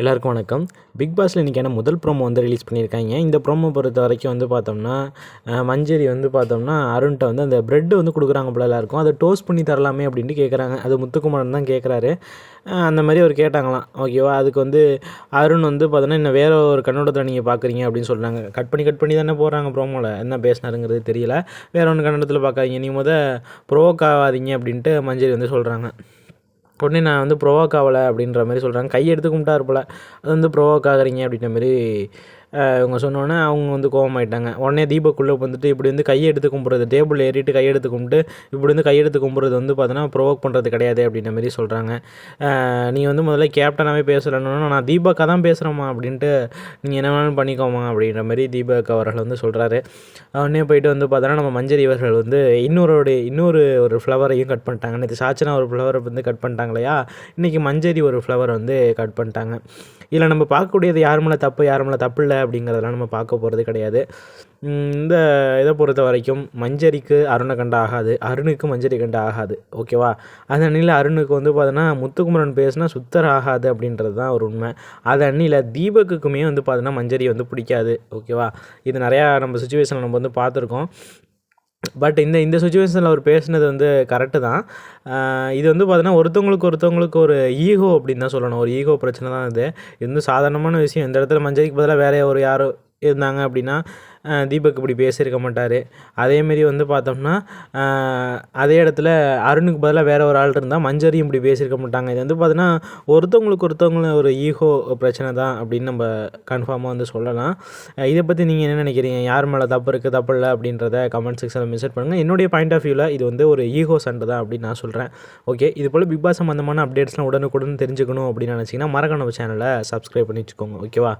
எல்லாருக்கும் வணக்கம். பிக் பாஸில் இன்றைக்கான முதல் ப்ரோமோ வந்து ரிலீஸ் பண்ணியிருக்காங்க. இந்த ப்ரோமோ பொறுத்த வரைக்கும் வந்து பார்த்தோம்னா மஞ்சரி வந்து பார்த்தோம்னா அருண்கிட்ட வந்து அந்த ப்ரெட்டு வந்து கொடுக்குறாங்க போல எல்லாருக்கும். அதை டோஸ்ட் பண்ணி தரலாமே அப்படின்ட்டு கேட்குறாங்க அது முத்துக்குமரன் தான் கேட்குறாரு அந்த மாதிரி அவர் கேட்டாங்களாம். ஓகேவா அதுக்கு வந்து அருண் வந்து பார்த்தோன்னா இன்னும் வேற ஒரு கண்ணோட்டத்தில் நீங்கள் பார்க்குறீங்க அப்படின்னு சொல்கிறாங்க கட் பண்ணி கட் பண்ணி தானே போடுறாங்க ப்ரோமோவில் என்ன பேசினாருங்கிறது தெரியல. வேற ஒன்று கண்ணோட்டத்தில் பார்க்காதீங்க நீ முத ப்ரோவோக் ஆகாதீங்க அப்படின்ட்டு மஞ்சரி வந்து சொல்கிறாங்க உடனே நான் வந்து ப்ரோவோக் ஆகலை அப்படின்ற மாதிரி சொல்கிறாங்க. கையெடுத்து எடுத்து கும்பிட்டாரு போல் அது வந்து ப்ரோவோக் ஆகுறீங்க அப்படின்ற மாதிரி இவங்க சொன்னோன்னே அவங்க வந்து கோவமாயிட்டாங்க. உடனே தீபக்குள்ளே வந்துட்டு இப்படி வந்து கையை எடுத்து கும்பிட்றது டேபிள் ஏறிட்டு கையை எடுத்து கும்பிட்டு இப்படி வந்து கையெடுத்து கும்பிட்றது வந்து பார்த்தோன்னா ப்ரோவோக் பண்ணுறது கிடையாது அப்படின்ற மாதிரி சொல்கிறாங்க நீ வந்து முதல்ல கேப்டனாகவே பேசலன்னு நான் தீபக்கா தான் பேசுகிறேம்மா அப்படின்ட்டு நீங்கள் என்ன வேணாலும் பண்ணிக்கோமா அப்படின்ற மாதிரி தீபக் அவர்கள் வந்து சொல்கிறாரு உடனே போயிட்டு வந்து பார்த்தோன்னா நம்ம மஞ்சரி இவர்கள் வந்து இன்னொருடைய இன்னொரு ஒரு ஃப்ளவரையும் கட் பண்ணிட்டாங்க. நேற்று சாச்சனா ஒரு ஃப்ளவரை வந்து கட் பண்ணிட்டாங்க இல்லையா? இன்றைக்கி மஞ்சரி ஒரு ஃப்ளவர் வந்து கட் பண்ணிட்டாங்க. இதில் நம்ம பார்க்கக்கூடியது யார் மேலே தப்பு யார் மேலே தப்பு இல்லை அப்படிங்கிறதெல்லாம் நம்ம பார்க்க போகிறது கிடையாது. இந்த இதை பொறுத்த வரைக்கும் மஞ்சரிக்கு அருணை கண்ட ஆகாது அருணுக்கு மஞ்சரி கண்ட ஆகாது ஓகேவா அந்த அண்ணியில் அருணுக்கு வந்து பார்த்தோன்னா முத்துக்குமரன் பேசுனா சுத்தர் ஆகாது அப்படின்றது தான் ஒரு உண்மை. அது அண்ணியில் தீபக்குக்குமே வந்து பார்த்தோன்னா மஞ்சரி வந்து பிடிக்காது ஓகேவா இது நிறையா நம்ம சுச்சுவேஷனில் நம்ம வந்து பார்த்துருக்கோம். பட் இந்த இந்த சுச்சுவேஷனில் அவர் பேசுனது வந்து கரெக்டு தான். இது வந்து பார்த்தீங்கன்னா ஒருத்தவங்களுக்கு ஒருத்தவங்களுக்கு ஒரு ஈகோ அப்படின்னு தான் சொல்லணும். ஒரு ஈகோ பிரச்சனை தான் இது. இது வந்து சாதாரணமான விஷயம். இந்த இடத்துல மஞ்சரிக்கு பதிலாக வேறு ஒரு யாரோ இருந்தாங்க அப்படின்னா தீபக் இப்படி பேசியிருக்க மாட்டார். அதேமாரி வந்து பார்த்தோம்னா அதே இடத்துல அருணுக்கு பதிலாக வேற ஒரு ஆள் இருந்தால் மஞ்சரியும் இப்படி பேசியிருக்க மாட்டாங்க. இது வந்து பார்த்தீங்கன்னா ஒருத்தவங்களுக்கு ஒருத்தவங்களும் ஒரு ஈகோ பிரச்சனை தான் அப்படின்னு நம்ம கன்ஃபார்மாக வந்து சொல்லலாம். இதை பற்றி நீங்கள் என்ன நினைக்கிறீங்க? யார் மேலே தப்பு இருக்குது தப்பு இல்லை அப்படின்றத கமெண்ட் செக்ஷனில் மெசேஜ் பண்ணுங்கள் என்னுடைய பாயிண்ட் ஆஃப் வியூவில் இது வந்து ஒரு ஈகோ சண்டை தான் அப்படின்னு நான் சொல்கிறேன் ஓகே இது போல் பிக் பாஸ் சம்மந்தமான அப்டேட்ஸ்லாம் உடனுக்குடன் தெரிஞ்சுக்கணும் அப்படின்னு நினச்சிங்கன்னா மறக்க நம்ம சேனலை சப்ஸ்கிரைப் பண்ணி வச்சுக்கோங்க. ஓகேவா